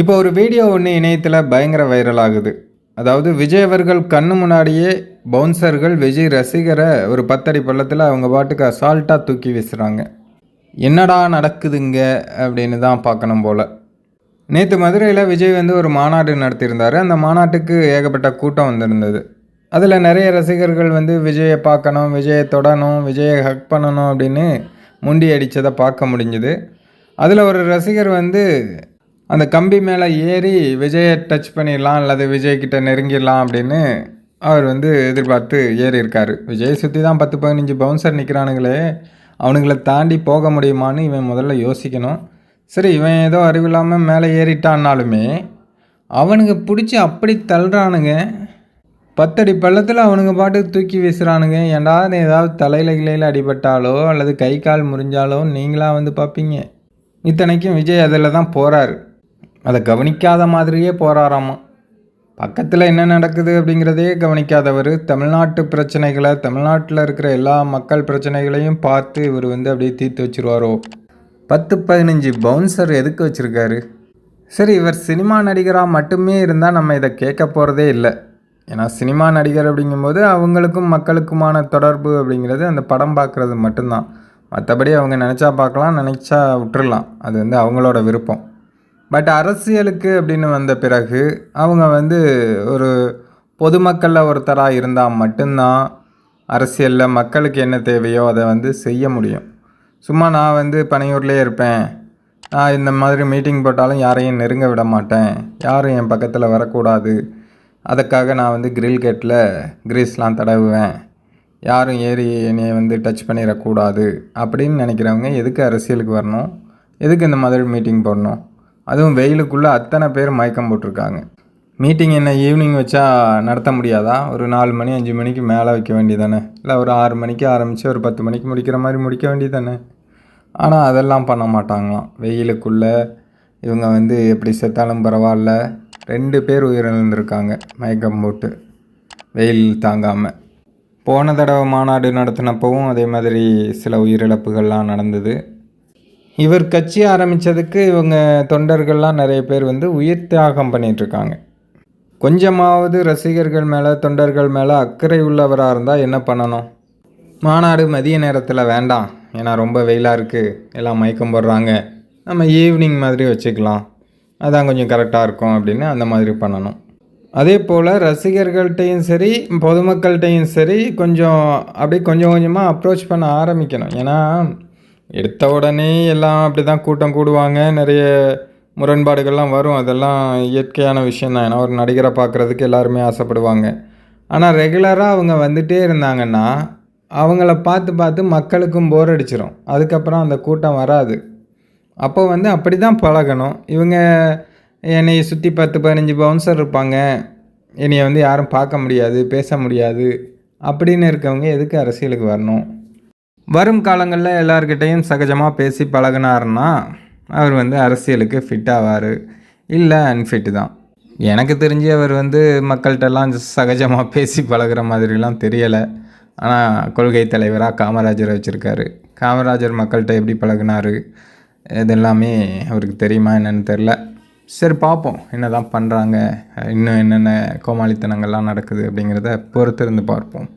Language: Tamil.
இப்போ ஒரு வீடியோ ஒன்று இணையத்தில் பயங்கர வைரல் ஆகுது. அதாவது விஜய் அவர்கள் கண்ணு முன்னாடியே பவுன்சர்கள் விஜய் ரசிகரை ஒரு பத்தடி பள்ளத்தில் அவங்க பாட்டுக்கு அசால்ட்டாக தூக்கி வீசுகிறாங்க என்னடா நடக்குதுங்க? அப்படின்னு தான் பார்க்கணும் போல். நேற்று மதுரையில் விஜய் வந்து ஒரு மாநாடு நடத்தியிருந்தார். அந்த மாநாட்டுக்கு ஏகப்பட்ட கூட்டம் வந்திருந்தது. அதில் நிறைய ரசிகர்கள் வந்து விஜயை பார்க்கணும் விஜயை தொடணும் விஜயை ஹக் பண்ணணும் அப்படின்னு முண்டி அடித்ததை பார்க்க முடிஞ்சுது. அதில் ஒரு ரசிகர் வந்து அந்த கம்பி மேலே ஏறி விஜயை டச் பண்ணிடலாம் அல்லது விஜய்கிட்ட நெருங்கிடலாம் அப்படின்னு அவர் வந்து எதிர்பார்த்து ஏறி இருக்கார் விஜய் சுற்றி தான் பத்து பதினஞ்சு பவுன்சர் நிற்கிறானுங்களே அவனுங்களை தாண்டி போக முடியுமான்னு இவன் முதல்ல யோசிக்கணும். சரி இவன் ஏதோ அறிவில்லாமல் மேலே ஏறிட்டான்னாலுமே அவனுங்க பிடிச்சி அப்படி தள்ளுறானுங்க. பத்தடி பள்ளத்தில் அவனுங்க பாட்டுக்கு தூக்கி வீசுகிறானுங்க ஏன்டா ஏதாவது தலையில் கிளையில் அடிபட்டாலோ அல்லது கை கால் முறிஞ்சாலோ நீங்களாக வந்து பார்ப்பீங்க. இத்தனைக்கும் விஜய் அதில் தான் போகிறாரு அதை கவனிக்காத மாதிரியே போகிறாராமா பக்கத்தில் என்ன நடக்குது அப்படிங்கிறதே கவனிக்காதவர். தமிழ்நாட்டு பிரச்சனைகளை தமிழ்நாட்டில் இருக்கிற எல்லா மக்கள் பிரச்சனைகளையும் பார்த்து இவர் வந்து அப்படியே தீர்த்து வச்சிருவாரோ? பத்து பதினஞ்சு பவுன்சர் எதுக்கு வச்சுருக்காரு? சரி இவர் சினிமா நடிகராக மட்டுமே இருந்தால் நம்ம இதை கேட்க போகிறதே இல்லை. ஏன்னா சினிமா நடிகர் அப்படிங்கும்போது அவங்களுக்கும் மக்களுக்குமான தொடர்பு அப்படிங்கிறது அந்த படம் பார்க்குறது மட்டும்தான். மற்றபடி அவங்க நினச்சா பார்க்கலாம் நினச்சா விட்டுறலாம். அது வந்து அவங்களோட விருப்பம். பட் அரசியலுக்கு அப்படின்னு வந்த பிறகு அவங்க வந்து ஒரு பொதுமக்களில் ஒருத்தராக இருந்தால் மட்டும்தான் அரசியலில் மக்களுக்கு என்ன தேவையோ அதை வந்து செய்ய முடியும். சும்மா நான் வந்து பனையூர்லேயே இருப்பேன். நான் இந்த மாதிரி மீட்டிங் போட்டாலும் யாரையும் நெருங்க விட மாட்டேன். யாரும் என் பக்கத்தில் வரக்கூடாது. அதுக்காக நான் வந்து கிரில் கேட்டில் கிரீஸ்லாம் தடவுவேன். யாரும் ஏறி என்னையை வந்து டச் பண்ணிடக்கூடாது அப்படின்னு நினைக்கிறவங்க எதுக்கு அரசியலுக்கு வரணும்? எதுக்கு இந்த மாதிரி மீட்டிங் போடணும்? அதுவும் வெயிலுக்குள்ளே அத்தனை பேர் மயக்கம் போட்டிருக்காங்க. மீட்டிங் என்ன ஈவினிங் வச்சா நடத்த முடியாதா? ஒரு நாலு மணி அஞ்சு மணிக்கு மேலே வைக்க வேண்டியதானே? இல்லை ஒரு ஆறு மணிக்கு ஆரம்பித்து ஒரு பத்து மணிக்கு முடிக்கிற மாதிரி முடிக்க வேண்டியதானே? ஆனால் அதெல்லாம் பண்ண மாட்டாங்களாம். வெயிலுக்குள்ளே இவங்க வந்து எப்படி செத்தாலும் பரவாயில்ல. ரெண்டு பேர் உயிரிழந்திருக்காங்க மயக்கம் போட்டு. வெயில் தாங்காமல் போன தடவை மாநாடு நடத்தினப்பவும் அதே மாதிரி சில உயிரிழப்புகள்லாம் நடந்தது. இவர் கட்சி ஆரம்பித்ததுக்கு இவங்க தொண்டர்கள்லாம் நிறைய பேர் வந்து உயிர் தியாகம் பண்ணிகிட்ருக்காங்க கொஞ்சமாவது ரசிகர்கள் மேலே தொண்டர்கள் மேலே அக்கறை உள்ளவராக இருந்தால் என்ன பண்ணணும்? மாநாடு மதிய நேரத்தில் வேண்டாம். ஏன்னா ரொம்ப வெயிலாக இருக்குது எல்லாம் மயக்கம் போடுறாங்க. நம்ம ஈவினிங் மாதிரி வச்சுக்கலாம். அதான் கொஞ்சம் கரெக்டாக இருக்கும் அப்படின்னு அந்த மாதிரி பண்ணணும். அதே போல் ரசிகர்கள்ட்டையும் சரி பொதுமக்கள்கிட்டையும் சரி கொஞ்சம் அப்படியே கொஞ்சம் கொஞ்சமாக அப்ரோச் பண்ண ஆரம்பிக்கணும். ஏன்னா எடுத்த உடனே எல்லாம் அப்படி தான் கூட்டம் கூடுவாங்க. நிறைய முரண்பாடுகள்லாம் வரும். அதெல்லாம் இயற்கையான விஷயந்தான் ஏன்னா ஒரு நடிகரை பார்க்குறதுக்கு எல்லாருமே ஆசைப்படுவாங்க. ஆனால் ரெகுலராக அவங்க வந்துட்டே இருந்தாங்கன்னா அவங்கள பார்த்து பார்த்து மக்களுக்கும் போர் அடிச்சிடும் அதுக்கப்புறம் அந்த கூட்டம் வராது. அப்போ வந்து அப்படி தான் பழகணும். இவங்க என்னை சுற்றி பத்து பதினஞ்சு பவுன்சர் இருப்பாங்க. என்னையை வந்து யாரும் பார்க்க முடியாது பேச முடியாது. அப்படின்னு இருக்கவங்க எதுக்கு அரசியலுக்கு வரணும்? வரும் காலங்களில் எல்லார்கிட்டையும் சகஜமாக பேசி பழகினாருன்னா அவர் வந்து அரசியலுக்கு ஃபிட் ஆவார். இல்லை அன்ஃபிட்டு தான். எனக்கு தெரிஞ்சு அவர் வந்து மக்கள்கிட்டலாம் சகஜமாக பேசி பழகுற மாதிரிலாம் தெரியலை. ஆனால் கொள்கை தலைவராக காமராஜர் வச்சுருக்காரு. காமராஜர் மக்கள்கிட்ட எப்படி பழகினார் இது எல்லாமே அவருக்கு தெரியுமா என்னன்னு தெரில சரி பார்ப்போம். என்ன தான் பண்ணுறாங்க இன்னும் என்னென்ன கோமாளித்தனங்கள்லாம் நடக்குது அப்படிங்கிறத பொறுத்திருந்து பார்ப்போம்.